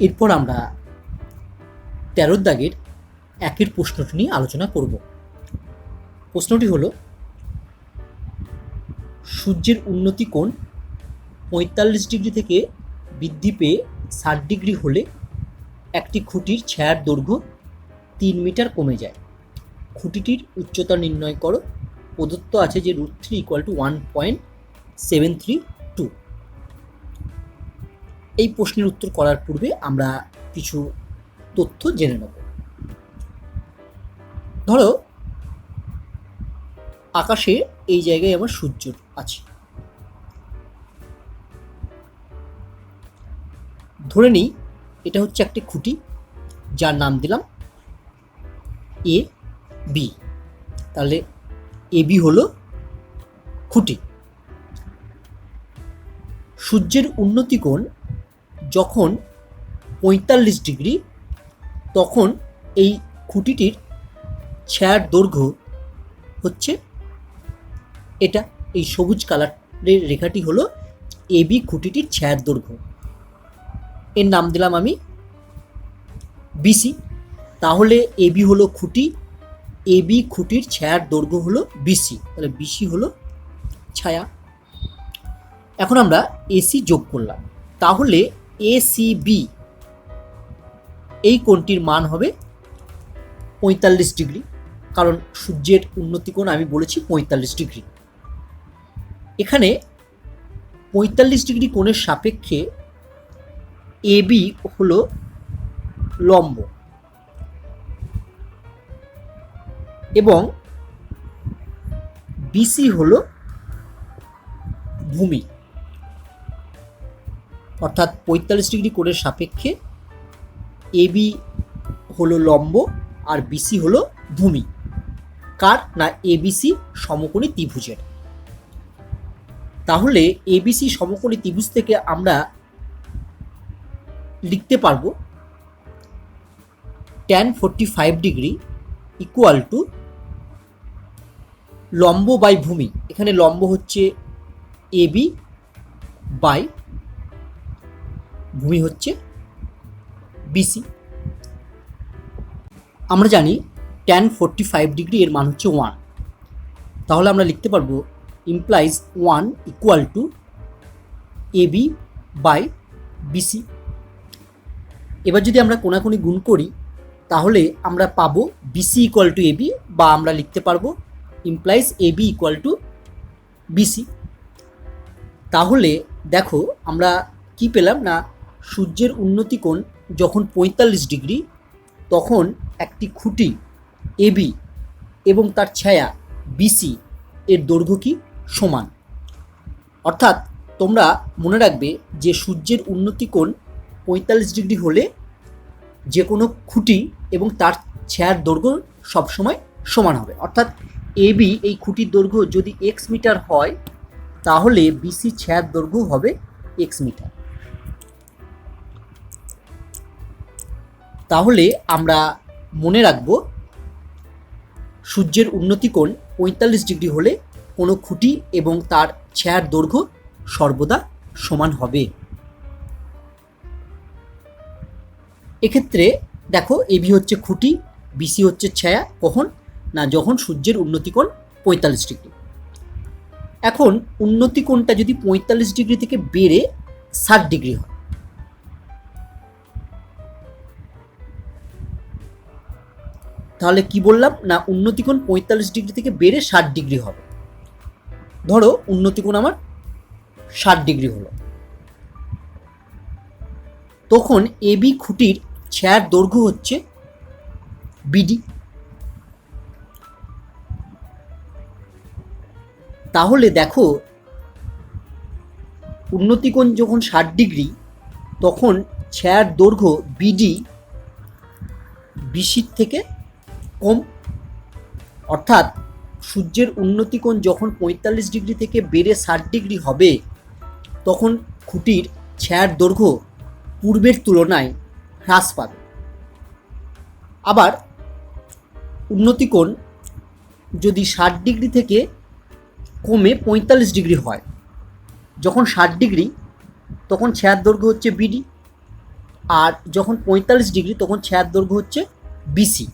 এরপর আমরা তেরোর দাগের একের প্রশ্নটি নিয়ে আলোচনা করব। প্রশ্নটি হলো, সূর্যের উন্নতি কোণ পঁয়তাল্লিশ ডিগ্রি থেকে বৃদ্ধি পেয়ে ষাট ডিগ্রি হলে একটি খুঁটির ছায়ার দৈর্ঘ্য তিন মিটার কমে যায়। খুঁটিটির উচ্চতা নির্ণয় করো। প্রদত্ত আছে যে root three equal to one point seven three এই প্রশ্নের উত্তর করার পূর্বে আমরা কিছু তথ্য জেনে নেব। ধরো, আকাশে এই জায়গায় আমার সূর্য আছে। ধরে নিই, এটা হচ্ছে একটি খুঁটি, যার নাম দিলাম এ বি। তাহলে এ বি হলো খুঁটি। সূর্যের উন্নতি কোণ যখন পঁয়তাল্লিশ ডিগ্রি, তখন এই খুঁটিটির ছায়ার দৈর্ঘ্য হচ্ছে এটা। এই সবুজ কালারের রেখাটি হলো এবি খুঁটিটির ছায়ার দৈর্ঘ্য। এর নাম দিলাম আমি বিসি তাহলে এবি হলো খুঁটি এবি খুঁটির ছায়ার দৈর্ঘ্য হলো বিসি তাহলে বিসি হলো ছায়া। এখন আমরা এসি যোগ করলাম। তাহলে এসিবি এই কোণটির মান হবে পঁয়তাল্লিশ ডিগ্রি, কারণ সূর্যের উন্নতি কোণ আমি বলেছি পঁয়তাল্লিশ ডিগ্রি। এখানে পঁয়তাল্লিশ ডিগ্রি কোণের সাপেক্ষে এবি হলো লম্ব। এবং বিসি হলো ভূমি। অর্থাৎ পঁয়তাল্লিশ ডিগ্রি কোণের সাপেক্ষে এবি হলো লম্ব আর বিসি হলো ভূমি। কার? না এবিসি সমকোণী ত্রিভুজের। তাহলে এবিসি সমকোণী ত্রিভুজ থেকে আমরা লিখতে পারব tan forty five degree equal to লম্ব বাই ভূমি। এখানে লম্ব হচ্ছে এবি বাই ভূমি হচ্ছে বিসি আমরা জানি ট্যান ফোরটি ফাইভ ডিগ্রি এর মান হচ্ছে ওয়ান তাহলে আমরা লিখতে পারব implies one equal to AB by BC এবার যদি আমরা কোনাকুনি গুণ করি, তাহলে আমরা পাবো বিসি ইকুয়াল টু এবি বা আমরা লিখতে পারব implies AB equal to BC তাহলে দেখো আমরা কি পেলাম না সূর্যের উন্নতি কোণ যখন পঁয়তাল্লিশ ডিগ্রি, তখন একটি খুঁটি এবি এবং তার ছায়া বিসি এর দৈর্ঘ্য কি? সমান। অর্থাৎ তোমরা মনে রাখবে যে সূর্যের উন্নতি কোণ পঁয়তাল্লিশ ডিগ্রি হলে যে কোনো খুঁটি এবং তার ছায়ার দৈর্ঘ্য সবসময় সমান হবে। অর্থাৎ এবি এই খুঁটির দৈর্ঘ্য যদি এক্স মিটার হয়, তাহলে বিসি ছায়ার দৈর্ঘ্য হবে এক্স মিটার। তাহলে আমরা মনে রাখব, সূর্যের উন্নতি কোণ পঁয়তাল্লিশ ডিগ্রি হলে কোনো খুঁটি এবং তার ছায়ার দৈর্ঘ্য সর্বদা সমান হবে। এক্ষেত্রে দেখো এবি হচ্ছে খুঁটি বিসি হচ্ছে ছায়া, কখন? না, যখন সূর্যের উন্নতি কোণ পঁয়তাল্লিশ ডিগ্রি। এখন উন্নতি কোণটা যদি পঁয়তাল্লিশ ডিগ্রি থেকে বেড়ে ষাট ডিগ্রি হয় তাহলে কি বললাম? না, উন্নতিকোণ পঁয়তাল্লিশ ডিগ্রি থেকে বেড়ে ষাট ডিগ্রি হবে। ধরো, উন্নতিকোণ আমার ষাট ডিগ্রি হলো। তখন এবি খুঁটির ছায়ার দৈর্ঘ্য হচ্ছে বিডি তাহলে দেখো, উন্নতিকোণ যখন ষাট ডিগ্রি, তখন ছায়ার দৈর্ঘ্য বিডি বিসির থেকে কম। অর্থাৎ সূর্যের উন্নতিকোণ যখন পঁয়তাল্লিশ ডিগ্রি থেকে বেড়ে ষাট ডিগ্রি হবে, তখন খুঁটির ছায়ার দৈর্ঘ্য পূর্বের তুলনায় হ্রাস পাবে। আবার উন্নতিকোণ যদি ষাট ডিগ্রি থেকে কমে পঁয়তাল্লিশ ডিগ্রি হয়, যখন ষাট ডিগ্রি, তখন ছায়ার দৈর্ঘ্য হচ্ছে বিডি। আর যখন পঁয়তাল্লিশ ডিগ্রি, তখন ছায়ার দৈর্ঘ্য হচ্ছে বিসি।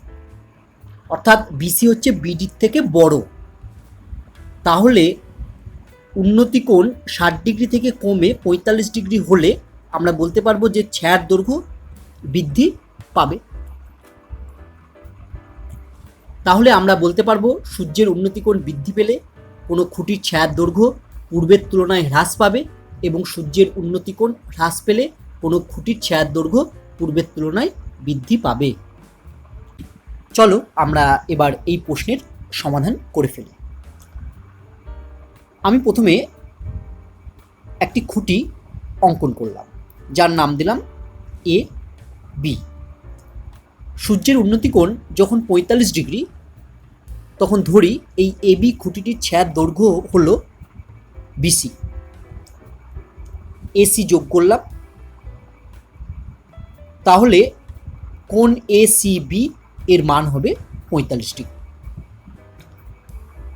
অর্থাৎ বিসি হচ্ছে বিডির থেকে বড়। তাহলে উন্নতি কোণ ষাট ডিগ্রি থেকে কমে পঁয়তাল্লিশ ডিগ্রি হলে আমরা বলতে পারব যে ছায়ার দৈর্ঘ্য বৃদ্ধি পাবে। তাহলে আমরা বলতে পারব সূর্যের উন্নতিকোণ বৃদ্ধি পেলে কোনো খুঁটির ছায়ার দৈর্ঘ্য পূর্বের তুলনায় হ্রাস পাবে এবং সূর্যের উন্নতিকোণ হ্রাস পেলে কোনো খুঁটির ছায়ার দৈর্ঘ্য পূর্বের তুলনায় বৃদ্ধি পাবে। চলো আমরা এবার এই প্রশ্নের সমাধান করে ফেলি। আমি প্রথমে একটি খুঁটি অঙ্কন করলাম, যার নাম দিলাম এ বি সূর্যের উন্নতিকোণ যখন পঁয়তাল্লিশ ডিগ্রি, তখন ধরি এই এবি খুঁটিটির ছায়ার দৈর্ঘ্য হল বিসি এসি যোগ করলাম। তাহলে কোন এ সি বি এর মান হবে পঁয়তাল্লিশ ডিগ্রি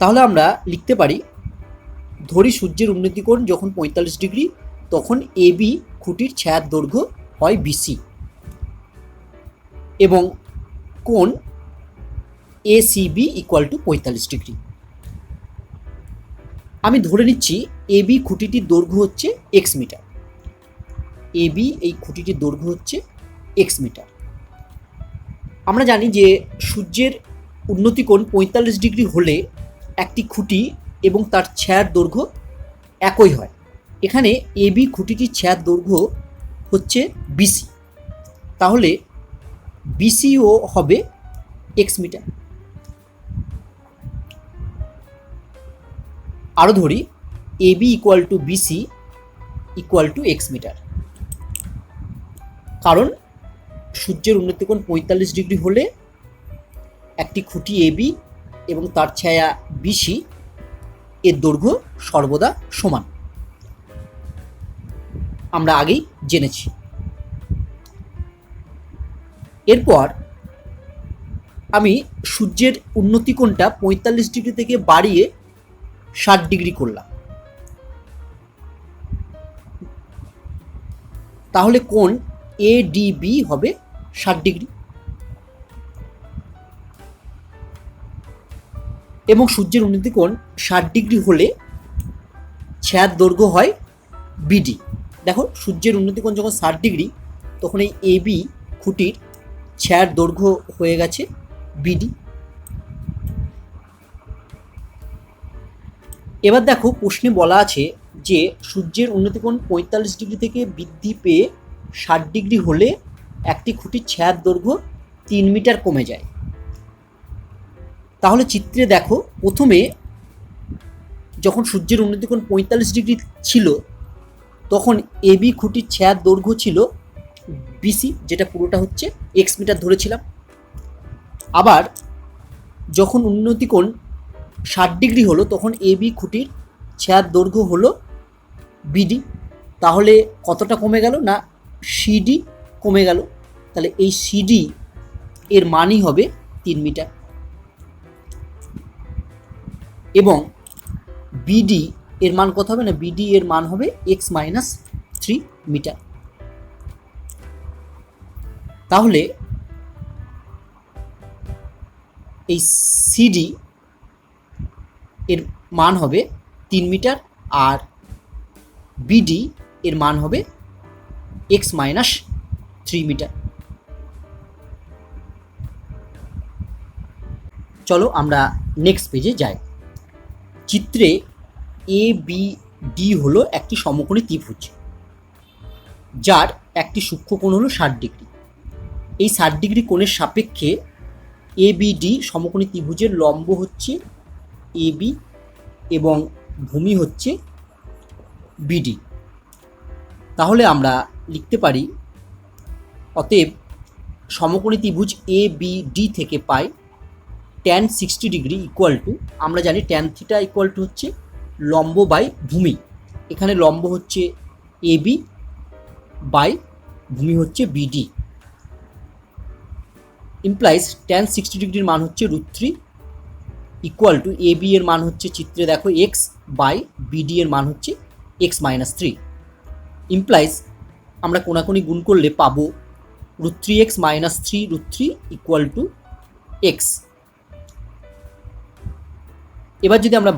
তাহলে আমরা লিখতে পারি, ধরি সূর্যের উন্নতিকোণ যখন পঁয়তাল্লিশ ডিগ্রি, তখন এ বি খুঁটির ছায়ার দৈর্ঘ্য হয় বিসি এবং কোণ A C B equal to পঁয়তাল্লিশ ডিগ্রি। আমি ধরে নিচ্ছি, এ বি খুঁটিটির দৈর্ঘ্য হচ্ছে এক্স মিটার এ বি এই খুঁটিটির দৈর্ঘ্য হচ্ছে এক্স মিটার আমরা জানি যে সূর্যের উন্নতিকোণ পঁয়তাল্লিশ ডিগ্রি হলে একটি খুঁটি এবং তার ছায়ার দৈর্ঘ্য একই হয়। এখানে এ, বি খুঁটিটির ছায়ার দৈর্ঘ্য হচ্ছে বিসি তাহলে বিসিও হবে এক্স মিটার। আরও ধরি, A, B equal to BC equal to x metre. কারণ সূর্যের উন্নতিকোণ পঁয়তাল্লিশ ডিগ্রি হলে একটি খুঁটি এবি এবং তার ছায়া বিসি এর দৈর্ঘ্য সর্বদা সমান। আমরা আগেই জেনেছি। এরপর আমি সূর্যের উন্নতিকোণটা পঁয়তাল্লিশ ডিগ্রি থেকে বাড়িয়ে ষাট ডিগ্রি করলাম। তাহলে কোণ এ বি হবে ষাট ডিগ্রি। এবং সূর্যের উন্নতিকোণ ষাট ডিগ্রি হলে ছায়ার দৈর্ঘ্য হয় বিডি। দেখো, সূর্যের উন্নতিকোণ যখন ষাট ডিগ্রি, তখন এই এ বি খুঁটির ছায়ার দৈর্ঘ্য হয়ে গেছে বিডি। এবার দেখো, প্রশ্নে বলা আছে যে সূর্যের উন্নতিকোণ পঁয়তাল্লিশ ডিগ্রি থেকে বৃদ্ধি পেয়ে ষাট ডিগ্রি হলে একটি খুঁটির ছায়ার দৈর্ঘ্য তিন মিটার কমে যায়। তাহলে চিত্রে দেখো, প্রথমে যখন সূর্যের উন্নতি উন্নতিকোণ পঁয়তাল্লিশ ডিগ্রি ছিল, তখন এবি খুঁটির ছায়ার দৈর্ঘ্য ছিল বিসি যেটা পুরোটা হচ্ছে এক্স মিটার ধরেছিলাম। আবার যখন উন্নতিকোণ ষাট ডিগ্রি হলো, তখন এবি খুঁটির ছায়ার দৈর্ঘ্য হলো বিডি তাহলে কতটা কমে গেল না সিডি কমে গেল। তাহলে এই সিডি এর মানই হবে তিন মিটার। এবং বিডি এর মান কত হবে না? বিডি এর মান হবে এক্স মাইনাস থ্রি মিটার। তাহলে এই সিডি এর মান হবে তিন মিটার আর বিডি এর মান হবে এক্স মাইনাস থ্রি মিটার চলো আমরা নেক্সট পেজে যাই। চিত্রে এ বি ডি হলো একটি সমকোণী ত্রিভুজ, যার একটি সূক্ষ্মকোণ হলো ষাট ডিগ্রি। এই ষাট ডিগ্রি কোণের সাপেক্ষে এ বি ডি সমকোণী ত্রিভুজের লম্ব হচ্ছে এ বি এবং ভূমি হচ্ছে বিডি তাহলে আমরা লিখতে পারি অতএব সমকোণী ত্রিভুজ এ বি ডি থেকে পাই tan sixty degree equal to আমরা জানি ট্যান থিটা ইকুয়াল টু হচ্ছে লম্ব বাই ভূমি। এখানে লম্ব হচ্ছে এ বি বাই ভূমি হচ্ছে বিডি ইমপ্লাইজ ট্যান সিক্সটি ডিগ্রির মান হচ্ছে root three equal to A B এর মান হচ্ছে চিত্রে দেখো এক্স বাই বিডি এর মান হচ্ছে এক্স মাইনাস থ্রি ইমপ্লাইজ আমরা কোনাকুনি গুণ করলে পাবো root three x minus three root three equal to x এবার যদি আমরা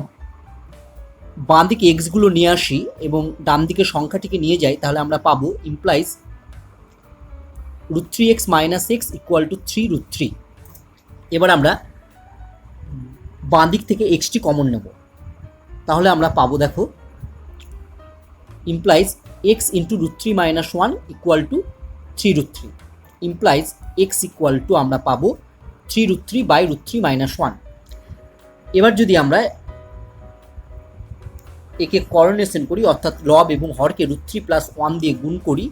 বাঁ দিকে এক্সগুলো নিয়ে আসি এবং ডান দিকে সংখ্যাটিকে নিয়ে যাই, তাহলে আমরা পাবো implies root three x minus x equal to three root three এবার আমরা বাঁ দিক থেকে এক্সটি কমন নেব। তাহলে আমরা পাবো দেখো implies x into root three minus one equal to three root three implies x equal to আমরা পাবো three root three by root three minus one এবার যদি আমরা একে করনেশন করি, অর্থাৎ লব এবং হরকে রুট থ্রি প্লাস ওয়ান দিয়ে গুণ করি,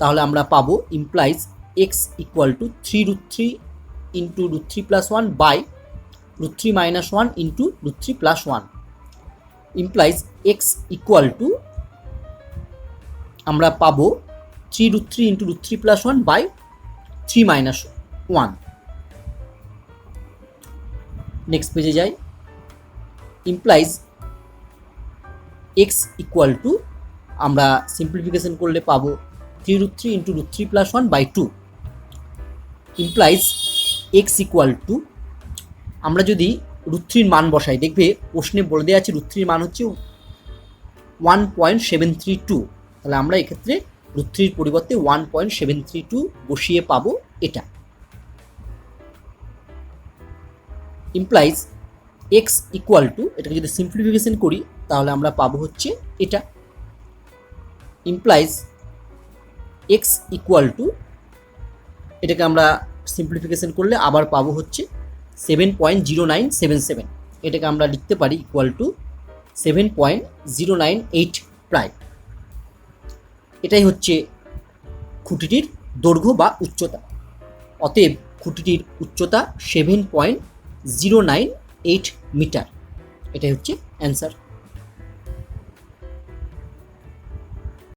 তাহলে আমরা পাবো implies x equal to three root three into root three plus one by root three minus one into root three plus one implies x equal to আমরা পাবো three root three into root three plus one by three minus one next পেজে যাই। Implies x equal to আমরা simplification করলে পাবো three root three into root three plus one by two implies x equal to আমরা যদি root থ্রির মান বসাই, দেখবে প্রশ্নে বলে দেওয়া আছে রুট থ্রির মান হচ্ছে one point seven three two তাহলে আমরা এক্ষেত্রে রুট থ্রির পরিবর্তে one point seven three two বসিয়ে পাবো এটা। ইমপ্লাইজ এক্স ইকুয়াল টু এটাকে যদি সিম্পলিফিকেশন করি, তাহলে আমরা পাবো হচ্ছে এটা। ইমপ্লাইজ এক্স ইকুয়াল টু এটাকে আমরা সিম্পলিফিকেশন করলে আবার পাবো হচ্ছে seven point zero nine seven seven এটাকে আমরা লিখতে পারি equal to seven point zero nine eight প্রায় এটাই হচ্ছে খুঁটিটির দৈর্ঘ্য বা উচ্চতা। অতএব খুঁটিটির উচ্চতা seven point zero nine eight metre এটাই হচ্ছে অ্যান্সার